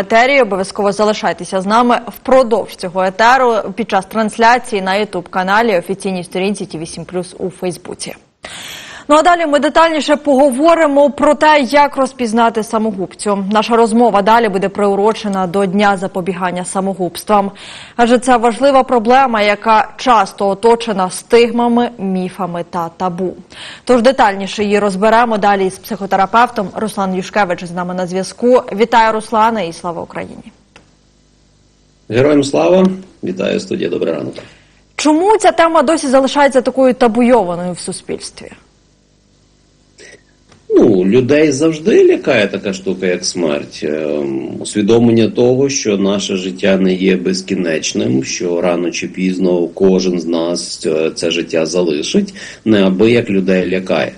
етері. Обов'язково залишайтеся з нами впродовж цього етеру під час трансляції на ютуб каналі офіційній сторінці ті 8 у Фейсбуці. Ну а далі ми детальніше поговоримо про те, як розпізнати самогубцю. Наша розмова далі буде приурочена до дня запобігання самогубствам, адже це важлива проблема, яка часто оточена стигмами, міфами та табу. Тож детальніше її розберемо далі з психотерапевтом Руслан Юшкевич з нами на зв'язку. Вітаю, Руслане, і слава Україні! Героям слава! Вітаю студія. Добрий ранок. Чому ця тема досі залишається такою табуйованою в суспільстві? Ну, людей завжди лякає така штука, як смерть. Ем, Усвідомлення того, що наше життя не є безкінечним, що рано чи пізно кожен з нас е, це життя залишить, неабияк людей лякає.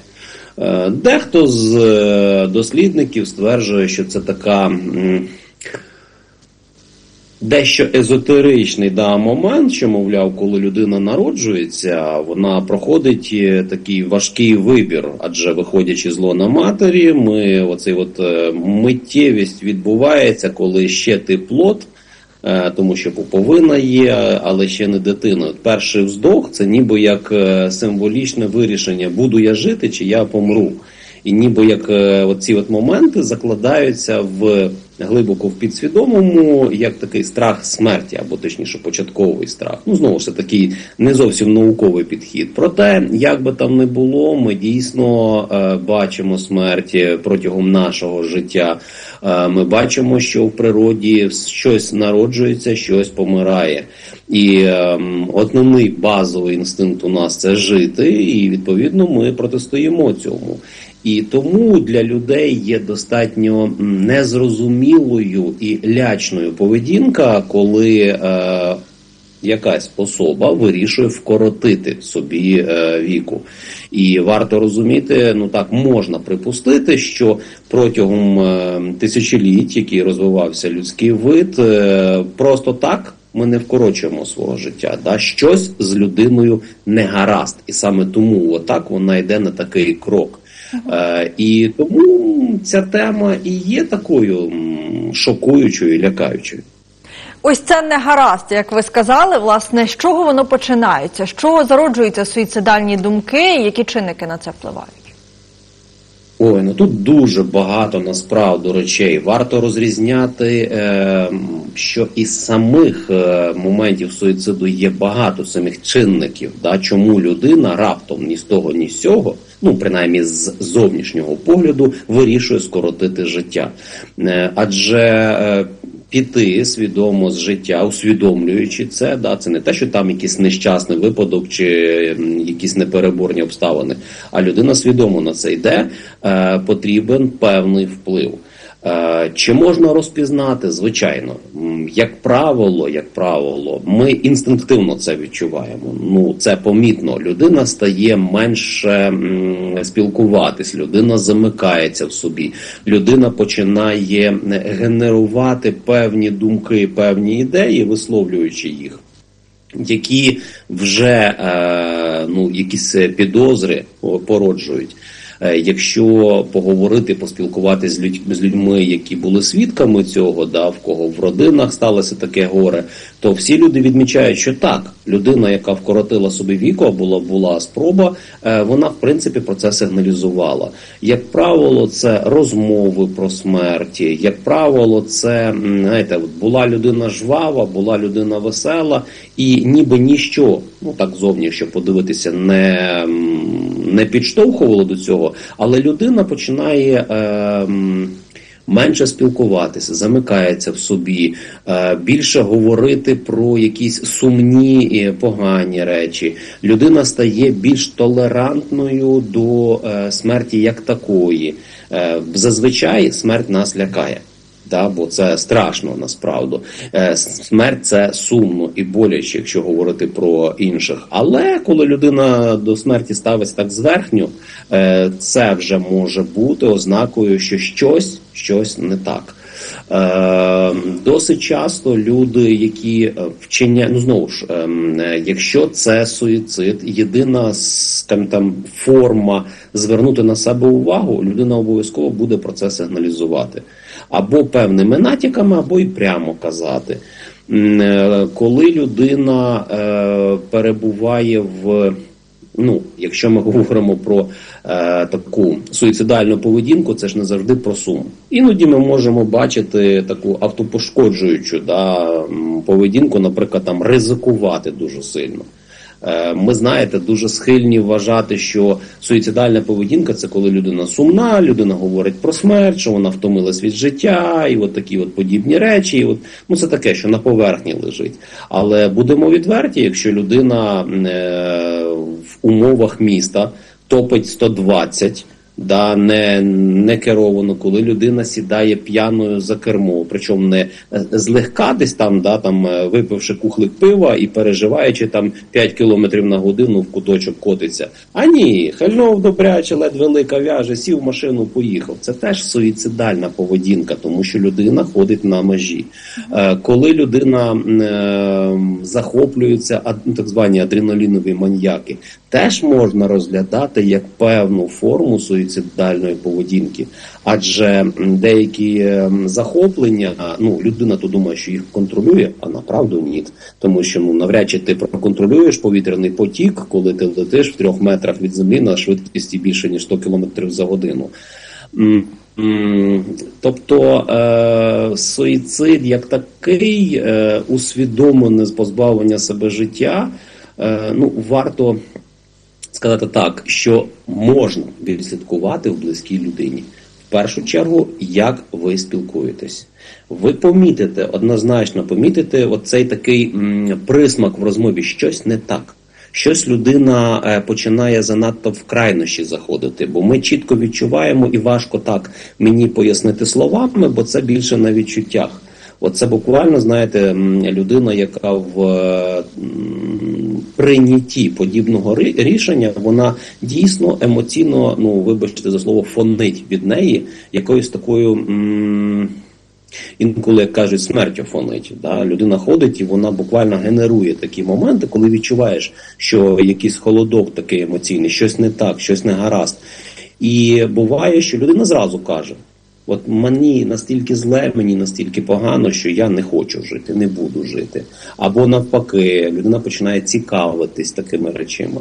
Е, Дехто з е, дослідників стверджує, що це така. Дещо езотеричний да, момент, що, мовляв, коли людина народжується, вона проходить е, такий важкий вибір, адже виходячи з лона матері, ми оцей от е, миттєвість відбувається, коли ще ти плод, е, тому що пуповина є, але ще не дитина. Перший вздох це ніби як символічне вирішення: буду я жити чи я помру. І ніби як оці от моменти закладаються в глибоко в підсвідомому, як такий страх смерті, або точніше початковий страх. Ну знову ж такий не зовсім науковий підхід. Проте, як би там не було, ми дійсно е, бачимо смерть протягом нашого життя. Е, ми бачимо, що в природі щось народжується, щось помирає. І е, основний базовий інстинкт у нас це жити, і відповідно ми протистоїмо цьому. І тому для людей є достатньо незрозумілою і лячною поведінка, коли е, якась особа вирішує вкоротити собі е, віку. І варто розуміти, ну так можна припустити, що протягом е, тисячоліть, який розвивався людський вид, е, просто так. Ми не вкорочуємо свого життя, да щось з людиною не гаразд, і саме тому отак вона йде на такий крок. Е, і тому ця тема і є такою шокуючою, і лякаючою. Ось це не гаразд, як ви сказали. Власне, з чого воно починається? З чого зароджуються суїцидальні думки, які чинники на це впливають? Ой, ну тут дуже багато насправді речей. Варто розрізняти, е, що із самих е, моментів суїциду є багато самих чинників, да, чому людина раптом ні з того, ні з цього, ну принаймні з зовнішнього погляду, вирішує скоротити життя. Е, адже піти свідомо з життя, усвідомлюючи це, да, це не те, що там якийсь нещасний випадок чи якісь непереборні обставини, а людина свідомо на це йде, е, потрібен певний вплив. Е, Чи можна розпізнати? Звичайно, як правило, як правило, ми інстинктивно це відчуваємо. Ну це помітно. Людина стає менше спілкуватись, людина замикається в собі, людина починає е, генерувати певні думки, певні ідеї, висловлюючи їх. Які вже е, ну якісь підозри породжують. Е, Якщо поговорити, поспілкуватися з людь- з людьми, які були свідками цього, да, в кого в родинах сталося таке горе, то всі люди відмічають, що так, людина, яка вкоротила собі віку, а була була спроба, е, вона в принципі про це сигналізувала. Як правило, це розмови про смерті. Як правило, це знаєте, була людина жвава, була людина весела, і ніби ніщо, ну так зовні, якщо подивитися, не, не підштовхувало до цього, але людина починає. Е, Менше спілкуватися, замикається в собі, е, більше говорити про якісь сумні і погані речі. Людина стає більш толерантною до е, смерті як такої. Е, Зазвичай смерть нас лякає. Да, бо це страшно насправді. Е, Смерть це сумно і боляче, якщо говорити про інших. Але коли людина до смерті ставиться так зверхньо, е, це вже може бути ознакою, що щось, щось не так. Е, досить часто люди, які вчиняють, ну знову ж, ем, якщо це суїцид, єдина скажімо, там форма звернути на себе увагу, людина обов'язково буде про це сигналізувати. Або певними натяками, або й прямо казати. Е, Коли людина е, перебуває в ну, якщо ми говоримо про е, таку суїцидальну поведінку, це ж не завжди про суму. Іноді ми можемо бачити таку автопошкоджуючу да, поведінку, наприклад, там ризикувати дуже сильно. Е, Ми знаєте, дуже схильні вважати, що суїцидальна поведінка це коли людина сумна, людина говорить про смерть, що вона втомилась від життя, і от такі от подібні речі. І от, ну це таке, що на поверхні лежить. Але будемо відверті, якщо людина е, в умовах міста топить 120, да, не, не керовано, коли людина сідає п'яною за кермо, причому не е, злегка десь там, да, там е, випивши кухлик пива і переживаючи там 5 кілометрів на годину в куточок котиться. А ні, хальнув добряче, ледь велика в'яже, сів в машину, поїхав. Це теж суїцидальна поведінка, тому що людина ходить на межі. Е, коли людина е, захоплюється, ну, так звані адреналінові маньяки, теж можна розглядати як певну форму суїцидальної поведінки, адже деякі е, захоплення, ну людина то думає, що їх контролює, а направду ні. Тому що ну навряд чи ти проконтролюєш повітряний потік, коли ти летиш в трьох метрах від землі на швидкості більше ніж 100 км за годину. Тобто е, суїцид як такий, е, усвідомлене позбавлення себе життя, е, ну варто сказати так, що можна відслідкувати в близькій людині. В першу чергу, як ви спілкуєтесь. Ви помітите, однозначно помітите оцей такий присмак в розмові, щось не так. Щось людина е, починає занадто в крайнощі заходити, бо ми чітко відчуваємо і важко так мені пояснити словами, бо це більше на відчуттях. Оце буквально, знаєте, людина, яка в е, прийнятті подібного рішення, вона дійсно емоційно, ну вибачте за слово, фонить від неї якоюсь такою. м, Інколи як кажуть, смертю фонить. Да? Людина ходить і вона буквально генерує такі моменти, коли відчуваєш, що якийсь холодок такий емоційний, щось не так, щось не гаразд. І буває, що людина зразу каже: От мені настільки зле, мені настільки погано, що я не хочу жити, не буду жити. Або навпаки, людина починає цікавитись такими речами.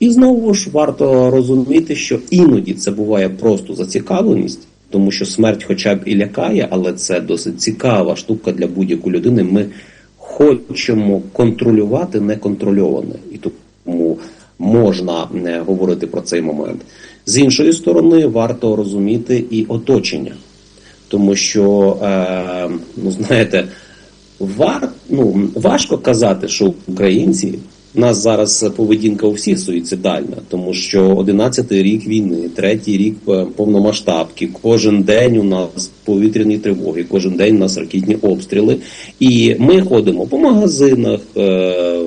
І знову ж варто розуміти, що іноді це буває просто зацікавленість, тому що смерть, хоча б і лякає, але це досить цікава штука для будь-якої людини. Ми хочемо контролювати неконтрольоване, і тому можна не говорити про цей момент. З іншої сторони, варто розуміти і оточення, тому що, е, ну знаєте, вар, ну, важко казати, що українці. У нас зараз поведінка у всіх суїцидальна, тому що 11-й рік війни, третій рік е, повномасштабки, кожен день у нас повітряні тривоги, кожен день у нас ракетні обстріли. І ми ходимо по магазинах, е,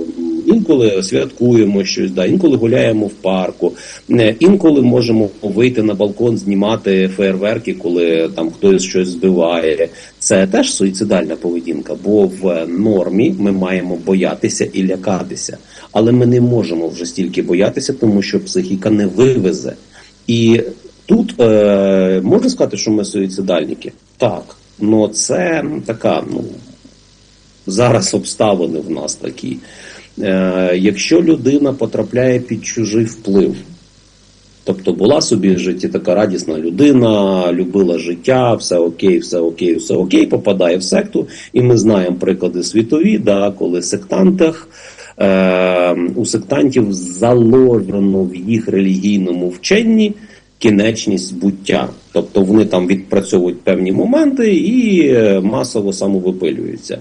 інколи святкуємо щось, да, інколи гуляємо в парку, е, інколи можемо вийти на балкон, знімати фейерверки, коли там хтось щось збиває. Це теж суїцидальна поведінка, бо в нормі ми маємо боятися і лякатися. Але ми не можемо вже стільки боятися, тому що психіка не вивезе. І тут е, можна сказати, що ми суїцидальники? Так. Ну це така, ну зараз обставини в нас такі. Е, якщо людина потрапляє під чужий вплив, тобто була собі в житті така радісна людина, любила життя, все окей, все окей, все окей, попадає в секту, і ми знаємо приклади світові, да, коли сектантах. Е, у сектантів заложено в їх релігійному вченні кінечність буття. Тобто вони там відпрацьовують певні моменти і е, масово самовипилюються.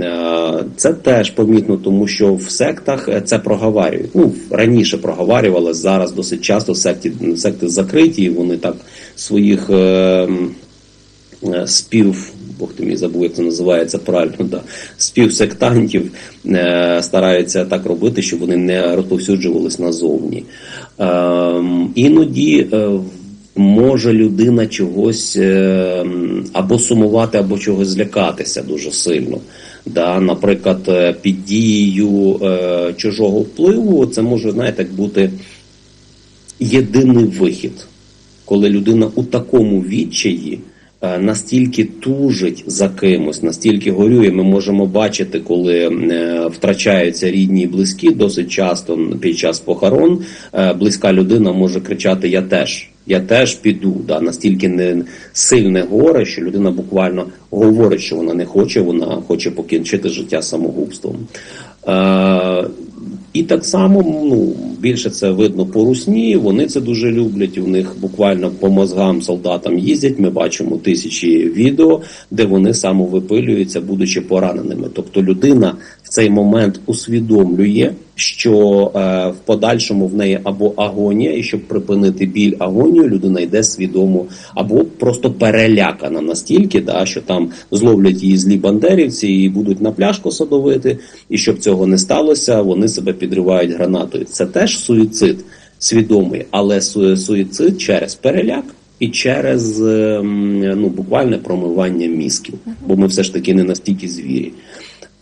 Е, Це теж помітно, тому що в сектах е, це проговарюють. Ну, раніше проговарювали, зараз досить часто секти, секти закриті, і вони так своїх е, е, спів. Бог ти мій забув, як це називається правильно, да, співсектантів е, стараються так робити, щоб вони не розповсюджувались назовні. Іноді може людина чогось або сумувати, або чогось злякатися дуже сильно. Да, наприклад, е, під дією е, чужого впливу це може, знаєте, бути єдиний вихід, коли людина у такому відчаї настільки тужить за кимось, настільки горює. Ми можемо бачити, коли е, втрачаються рідні і близькі, досить часто під час похорон е, близька людина може кричати Я теж. Я теж піду, да настільки не сильне горе, що людина буквально говорить, що вона не хоче, вона хоче покінчити життя самогубством. Е, і так само ну більше це видно по русні. Вони це дуже люблять. У них буквально по мозгам солдатам їздять. Ми бачимо тисячі відео, де вони самовипилюються, будучи пораненими. Тобто людина в цей момент усвідомлює, що е, в подальшому в неї або агонія, і щоб припинити біль агонію, людина йде свідомо, або просто перелякана настільки, да, що там зловлять її злі бандерівці і будуть на пляшку садовити. І щоб цього не сталося, вони себе підривають гранатою. Це теж суїцид свідомий, але су- суїцид через переляк. І через ем, ну буквальне промивання мізків, бо ми все ж таки не настільки звірі.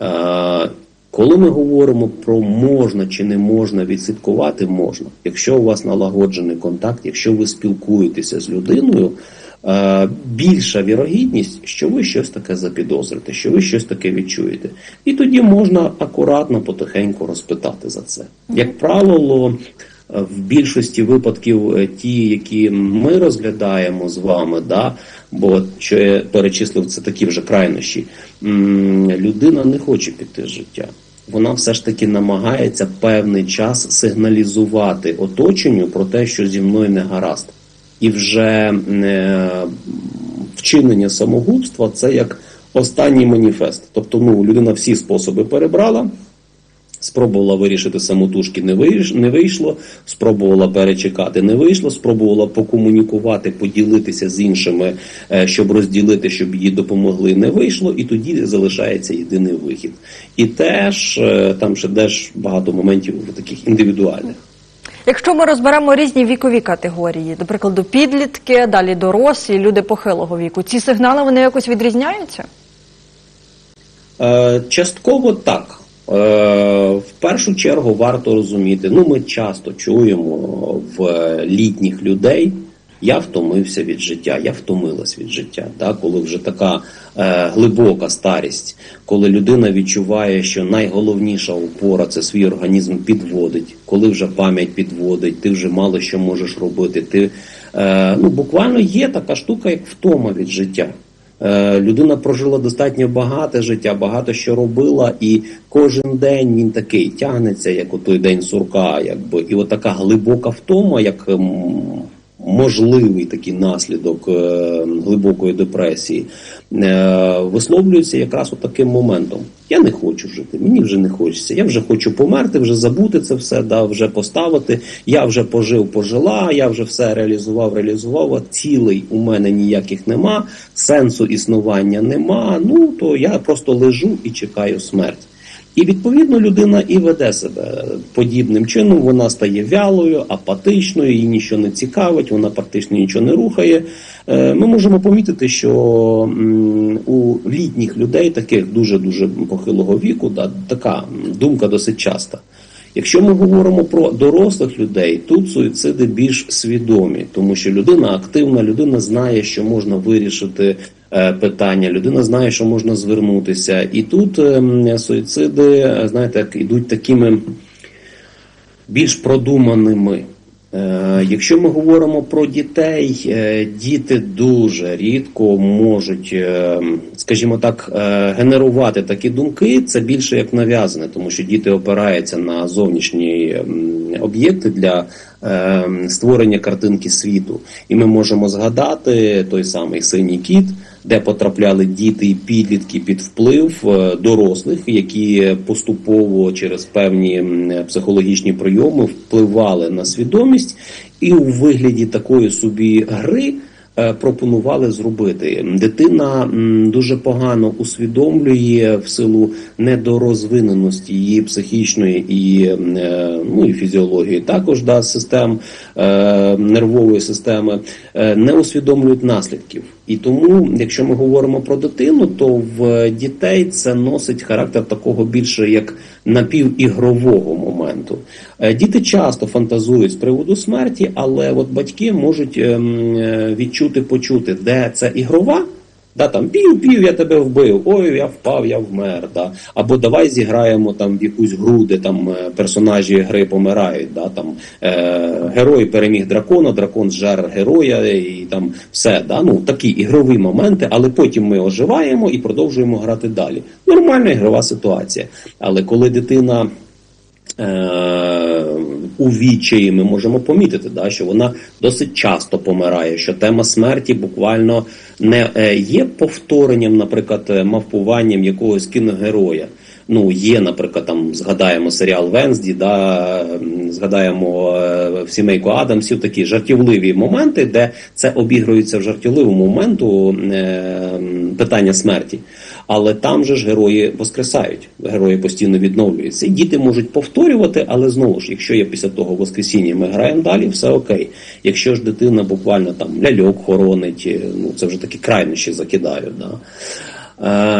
Е, коли ми говоримо про можна чи не можна відслідкувати, можна. Якщо у вас налагоджений контакт, якщо ви спілкуєтеся з людиною, е, більша вірогідність, що ви щось таке запідозрите, що ви щось таке відчуєте. І тоді можна акуратно, потихеньку розпитати за це. Як правило, в більшості випадків е, ті, які ми розглядаємо з вами, да, бо що я перечислив, це такі вже крайнощі. Людина не хоче піти з життя. Вона все ж таки намагається певний час сигналізувати оточенню про те, що зі мною не гаразд. І вже е, вчинення самогубства це як останній маніфест. Тобто, ну людина всі способи перебрала. Спробувала вирішити самотужки, не вийш- не вийшло. Спробувала перечекати, не вийшло. Спробувала покомунікувати, поділитися з іншими, е, щоб розділити, щоб їй допомогли. Не вийшло, і тоді залишається єдиний вихід. І теж е, там ще теж багато моментів таких індивідуальних. Якщо ми розберемо різні вікові категорії, до прикладу, підлітки, далі дорослі, люди похилого віку, ці сигнали вони якось відрізняються? Е, Частково так. Е, В першу чергу варто розуміти. Ну, ми часто чуємо в літніх людей. Я втомився від життя, я втомилась від життя. Да? Коли вже така е, глибока старість, коли людина відчуває, що найголовніша опора це свій організм підводить, коли вже пам'ять підводить, ти вже мало що можеш робити. Ти е, ну буквально є така штука, як втома від життя. Е, Людина прожила достатньо багате життя, багато що робила, і кожен день він такий тягнеться, як у той день сурка, якби. І отака глибока втома, як можливий такий наслідок е, глибокої депресії, е, висловлюється якраз от таким моментом. Я не хочу жити, мені вже не хочеться. Я вже хочу померти, вже забути це все, да, вже поставити. Я вже пожив, пожила, я вже все реалізував, реалізував. Цілей у мене ніяких нема, сенсу існування нема. Ну то я просто лежу і чекаю смерть. І відповідно людина і веде себе подібним чином. Вона стає вялою, апатичною, її нічого не цікавить, вона практично нічого не рухає. Е, Ми можемо помітити, що у літніх людей, таких дуже дуже похилого віку, така думка досить часта. Якщо ми говоримо про дорослих людей, тут суїциди більш свідомі, тому що людина активна, людина знає, що можна вирішити питання, людина знає, що можна звернутися, і тут ем, суїциди, е, знаєте, як ідуть такими більш продуманими. Е, Якщо ми говоримо про дітей, е, діти дуже рідко можуть, е, скажімо так, е, генерувати такі думки. Це більше як нав'язане, тому що діти опираються на зовнішні об'єкти для е, створення картинки світу. І ми можемо згадати той самий синій кіт, де потрапляли діти і підлітки під вплив е, дорослих, які поступово через певні психологічні прийоми впливали на свідомість, і у вигляді такої собі гри. Е, Пропонували зробити дитина дуже погано усвідомлює в силу недорозвиненості її психічної і е, ну і фізіології, також да систем е, нервової системи не усвідомлюють наслідків. І тому, якщо ми говоримо про дитину, то в дітей це носить характер такого більше як напівігрового моменту. Моменту. Е, Діти часто фантазують з приводу смерті, але от батьки можуть ем, е, відчути, почути, де це ігрова. Да, там пів пів я тебе вбив, ой, я впав, я вмер. Да. Або давай зіграємо там в якусь гру, де там е, персонажі гри помирають. Да, там, е, Герой переміг дракона, дракон зжер героя і там все. Да, ну, такі ігрові моменти, але потім ми оживаємо і продовжуємо грати далі. Нормальна ігрова ситуація. Але коли дитина у відчаї ми можемо помітити, да, що вона досить часто помирає, що тема смерті буквально не е, є повторенням, наприклад, е, мавпуванням якогось кіногероя. Ну, є, наприклад, там згадаємо серіал Венсді, да, згадаємо е, в сімейку Адамсів такі жартівливі моменти, де це обігрується в жартівливому моменту е, питання смерті. Але там же ж герої воскресають, герої постійно відновлюються. Діти можуть повторювати, але знову ж, якщо є після того воскресіння, ми граємо далі, все окей. Якщо ж дитина буквально там ляльок хоронить, е, ну це вже такі крайнощі закидають. Да.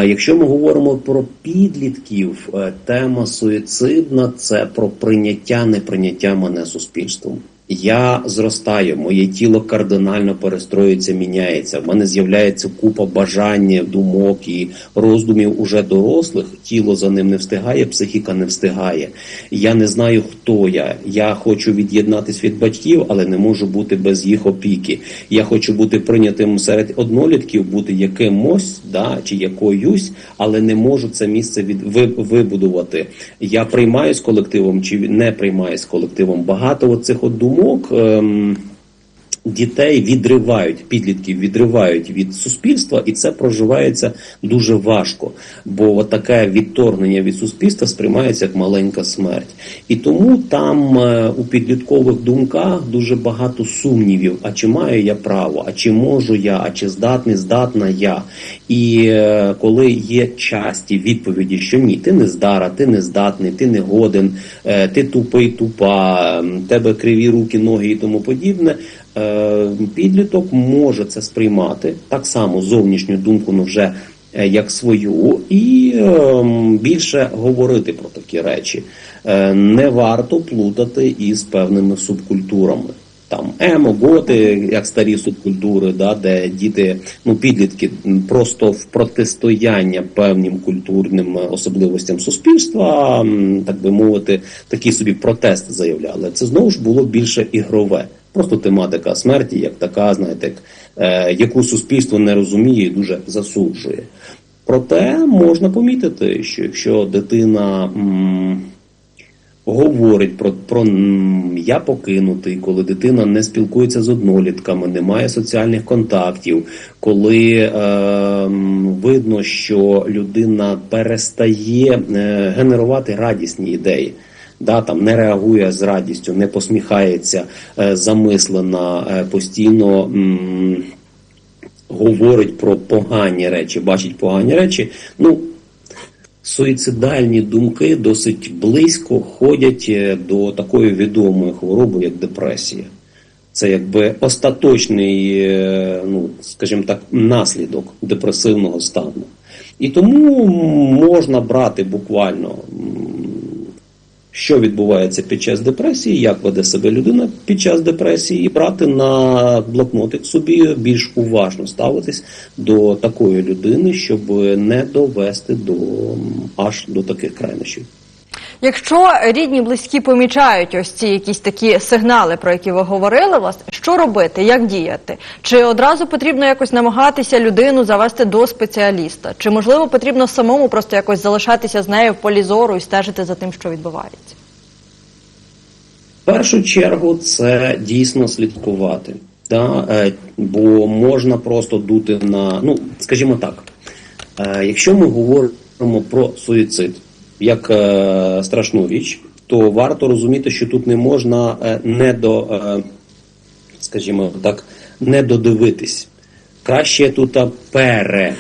Е, Якщо ми говоримо про підлітків, е, тема суїцидна це про прийняття, неприйняття мене суспільством. Я зростаю, моє тіло кардинально перестроюється, міняється. В мене з'являється купа бажань, думок і роздумів уже дорослих. Тіло за ним не встигає, психіка не встигає. Я не знаю, хто я. Я хочу від'єднатись від батьків, але не можу бути без їх опіки. Я хочу бути прийнятим серед однолітків, бути якимось, да, чи якоюсь, але не можу це місце від вибудувати. Я приймаюсь колективом чи не приймаюсь колективом. Багато оцих от думок. Дітей відривають, підлітків відривають від суспільства, і це проживається дуже важко. Бо таке відторгнення від суспільства сприймається як маленька смерть. І тому там е, у підліткових думках дуже багато сумнівів: а чи маю я право, а чи можу я, а чи здатний, здатна я. І е, коли є часті відповіді, що ні, ти не здара, ти не здатний, ти не годен, е, ти тупий, тупа, тебе криві руки, ноги і тому подібне. Е, Підліток може це сприймати так само зовнішню думку, ну вже е, як свою, і ем, більше говорити про такі речі. Е, Не варто плутати із певними субкультурами. Там емо, готи, як старі субкультури, да, де діти, ну підлітки просто в протистояння певним культурним особливостям суспільства, так би мовити, такий собі протест заявляли. Це знову ж було більше ігрове. Просто тематика смерті, як така, знаєте, як, е, яку суспільство не розуміє і дуже засуджує. Проте можна помітити, що якщо дитина м, говорить про, про я покинутий, коли дитина не спілкується з однолітками, не має соціальних контактів, коли е, видно, що людина перестає е, генерувати радісні ідеї. Да, там не реагує з радістю, не посміхається е, замислена, е, постійно м, говорить про погані речі, бачить погані речі. Ну, суїцидальні думки досить близько ходять е, до такої відомої хвороби, як депресія. Це якби остаточний, е, ну скажімо так, наслідок депресивного стану. І тому можна брати буквально, що відбувається під час депресії, як веде себе людина під час депресії, і брати на блокнотик собі більш уважно ставитись до такої людини, щоб не довести до аж до таких крайнощів. Якщо рідні близькі помічають ось ці якісь такі сигнали, про які ви говорили, власне, що робити, як діяти? Чи одразу потрібно якось намагатися людину завести до спеціаліста? Чи можливо потрібно самому просто якось залишатися з нею в полі зору і стежити за тим, що відбувається? В першу чергу це дійсно слідкувати. Да? е, Бо можна просто дути на, ну, скажімо так, е, якщо ми говоримо про суїцид як е, страшну річ, то варто розуміти, що тут не можна е, не до, е, скажімо так, не додивитись. Краще тут пере,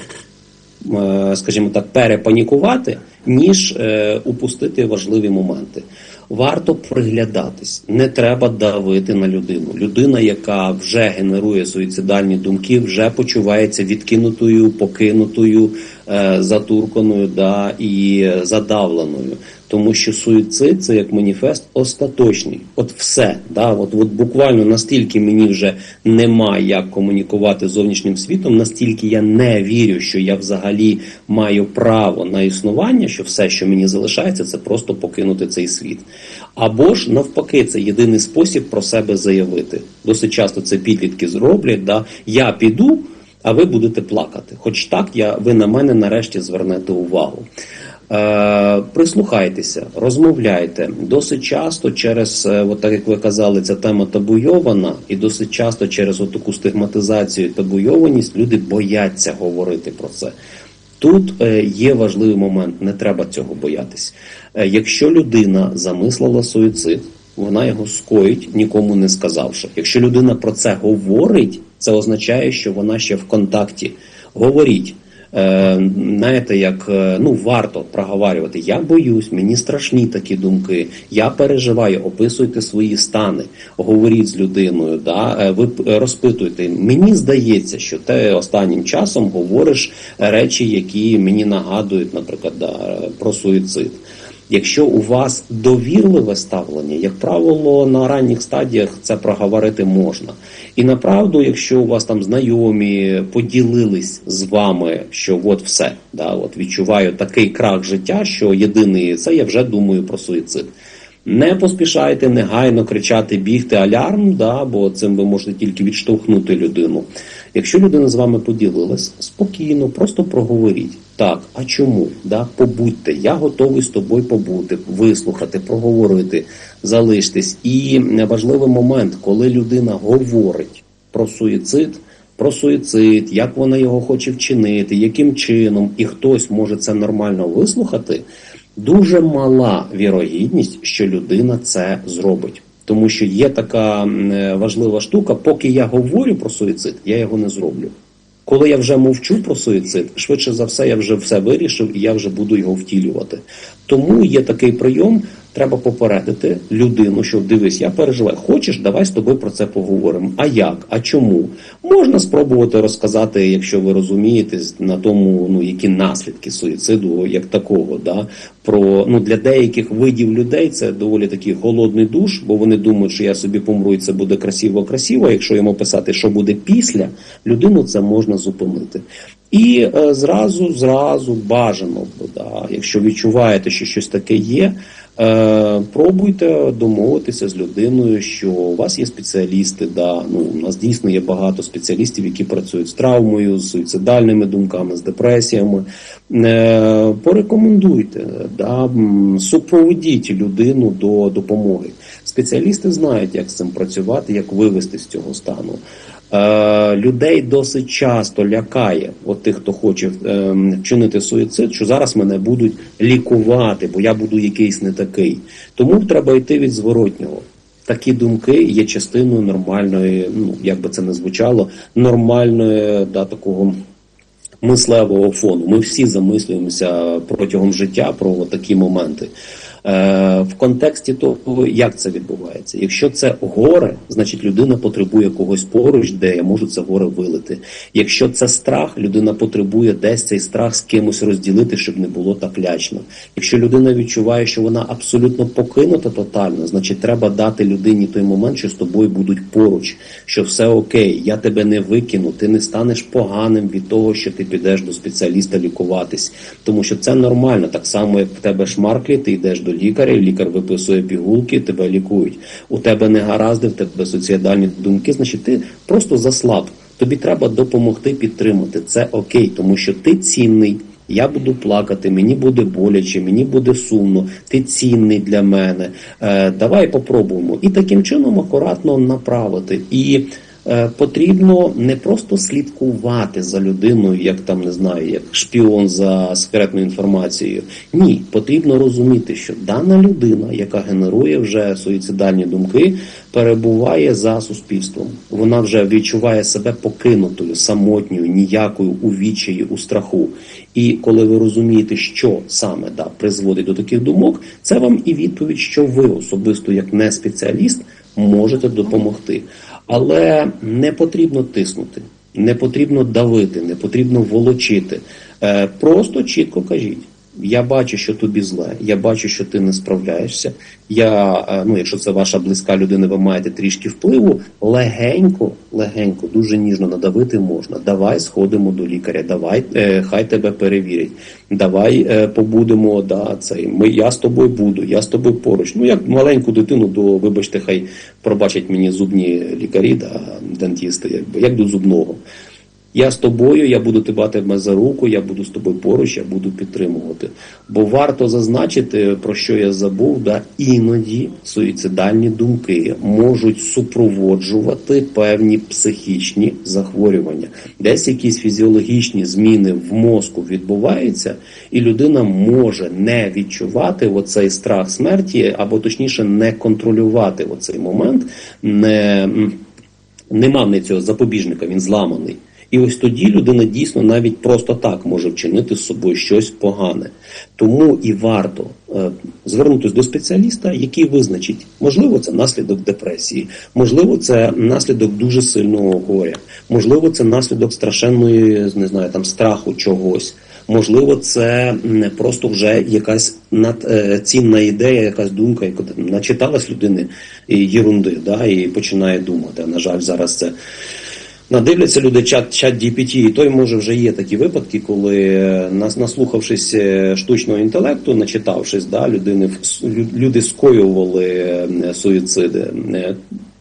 скажімо так, перепанікувати, ніж упустити важливі моменти. Варто приглядатись, не треба давити на людину. Людина, яка вже генерує суїцидальні думки, вже почувається відкинутою, покинутою, е, затурканою да, і задавленою. Тому що суїцид це як маніфест остаточний. От все. Да, от, от буквально настільки мені вже немає як комунікувати з зовнішнім світом, настільки я не вірю, що я взагалі маю право на існування, що все, що мені залишається, це просто покинути цей світ. Або ж навпаки, це єдиний спосіб про себе заявити. Досить часто це підлітки зроблять. Да? Я піду, а ви будете плакати. Хоч так я, ви на мене нарешті звернете увагу. Е, прислухайтеся, розмовляйте досить часто через, е, от так як ви казали, ця тема табуйована, і досить часто через таку стигматизацію і табуйованість люди бояться говорити про це. Тут е, є важливий момент, не треба цього боятись. Якщо людина замислила суїцид, вона його скоїть, нікому не сказавши. Якщо людина про це говорить, це означає, що вона ще в контакті. Говоріть. Е, знаєте, як е, ну варто проговорювати. Я боюсь, мені страшні такі думки. Я переживаю, описуйте свої стани, говоріть з людиною. Да, е, ви розпитуйте. Мені здається, що ти останнім часом говориш речі, які мені нагадують, наприклад, да, про суїцид. Якщо у вас довірливе ставлення, як правило, на ранніх стадіях це проговорити можна. І направду, якщо у вас там знайомі поділились з вами, що от все, да, от відчуваю такий крах життя, що єдиний це я вже думаю про суїцид. Не поспішайте негайно кричати, бігти алярм, да, бо цим ви можете тільки відштовхнути людину. Якщо людина з вами поділилась, спокійно, просто проговоріть. Так, а чому? Да, побудьте, я готовий з тобою побути, вислухати, проговорити, залиштесь. І важливий момент, коли людина говорить про суїцид, про суїцид, як вона його хоче вчинити, яким чином, і хтось може це нормально вислухати, дуже мала вірогідність, що людина це зробить. Тому що є така е, важлива штука, поки я говорю про суїцид, я його не зроблю. Коли я вже мовчу про суїцид, швидше за все, я вже все вирішив і я вже буду його втілювати. Тому є такий прийом. Треба попередити людину, що дивись, я переживаю. Хочеш, давай з тобою про це поговоримо. А як? А чому? Можна спробувати розказати, якщо ви розумієте, на тому, ну які наслідки суїциду, як такого, да про ну для деяких видів людей це доволі такий холодний душ, бо вони думають, що я собі помру, і це буде красиво, красиво. Якщо йому писати, що буде після, людину це можна зупинити. І е, зразу, зразу бажано, да, якщо відчуваєте, що щось таке є. Е, пробуйте домовитися з людиною, що у вас є спеціалісти. Да, ну у нас дійсно є багато спеціалістів, які працюють з травмою, з суїцидальними думками, з депресіями. Е, порекомендуйте, да, супроводіть людину до допомоги. Спеціалісти знають, як з цим працювати, як вивести з цього стану. Е, людей досить часто лякає, от тих, хто хоче е, вчинити суїцид, що зараз мене будуть лікувати, бо я буду якийсь не такий. Тому треба йти від зворотнього. Такі думки є частиною нормальної, ну як би це не звучало, нормальної да, такого мислевого фону. Ми всі замислюємося протягом життя про такі моменти. Е, в контексті того, як це відбувається. Якщо це горе, значить людина потребує когось поруч, де я можу це горе вилити. Якщо це страх, людина потребує десь цей страх з кимось розділити, щоб не було так лячно. Якщо людина відчуває, що вона абсолютно покинута тотально, значить треба дати людині той момент, що з тобою будуть поруч, що все окей, я тебе не викину, ти не станеш поганим від того, що ти підеш до спеціаліста лікуватись, тому що це нормально, так само як в тебе шмарклі, ти йдеш до лікаря, лікар виписує пігулки, тебе лікують. У тебе не гаразди, в тебе суїцидальні думки, значить ти просто заслаб. Тобі треба допомогти підтримати. Це окей, тому що ти цінний. Я буду плакати, мені буде боляче, мені буде сумно, ти цінний для мене. Е, давай попробуємо. І таким чином акуратно направити. І потрібно не просто слідкувати за людиною, як там не знаю, як шпіон за секретною інформацією. Ні, потрібно розуміти, що дана людина, яка генерує вже суїцидальні думки, перебуває за суспільством. Вона вже відчуває себе покинутою, самотньою, ніякою у відчаї, у страху. І коли ви розумієте, що саме да призводить до таких думок, це вам і відповідь, що ви особисто, як не спеціаліст, можете допомогти. Але не потрібно тиснути, не потрібно давити, не потрібно волочити. Е, просто чітко кажіть. Я бачу, що тобі зле. Я бачу, що ти не справляєшся. Я, е, ну, якщо це ваша близька людина, ви маєте трішки впливу. Легенько, легенько, дуже ніжно надавити можна. Давай сходимо до лікаря. Давай, е, хай тебе перевірять. Давай е, побудемо. Да, цей ми. Я з тобою буду. Я з тобою поруч. Ну як маленьку дитину до, вибачте, хай пробачать мені зубні лікарі, да, дантісти, якби як до зубного. Я з тобою, я буду тебе за руку, я буду з тобою поруч, я буду підтримувати. Бо варто зазначити, про що я забув, да, іноді суїцидальні думки можуть супроводжувати певні психічні захворювання. Десь якісь фізіологічні зміни в мозку відбуваються, і людина може не відчувати оцей страх смерті, або точніше не контролювати оцей момент, не, нема в неї цього запобіжника, він зламаний. І ось тоді людина дійсно навіть просто так може вчинити з собою щось погане. Тому і варто е, звернутися до спеціаліста, який визначить, можливо, це наслідок депресії, можливо, це наслідок дуже сильного горя, можливо, це наслідок страшенної, не знаю, там страху чогось. Можливо, це не просто вже якась надцінна ідея, якась думка, яка начиталась людини і єрунди, да, і починає думати. На жаль, зараз це Надивляться люди чат, чат GPT, і той може вже є такі випадки, коли е, нас наслухавшись е, штучного інтелекту, начитавшись, да, людини люди скоювали е, суїциди.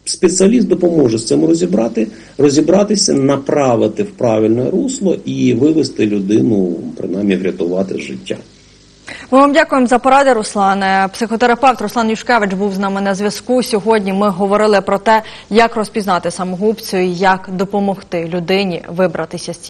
Спеціаліст допоможе з цим розібрати, розібратися, направити в правильне русло і вивести людину, принаймні врятувати життя. Ми вам дякуємо за поради, Руслане. Психотерапевт Руслан Юшкевич був з нами на зв'язку. Сьогодні ми говорили про те, як розпізнати самогубцю і як допомогти людині вибратися з цієї.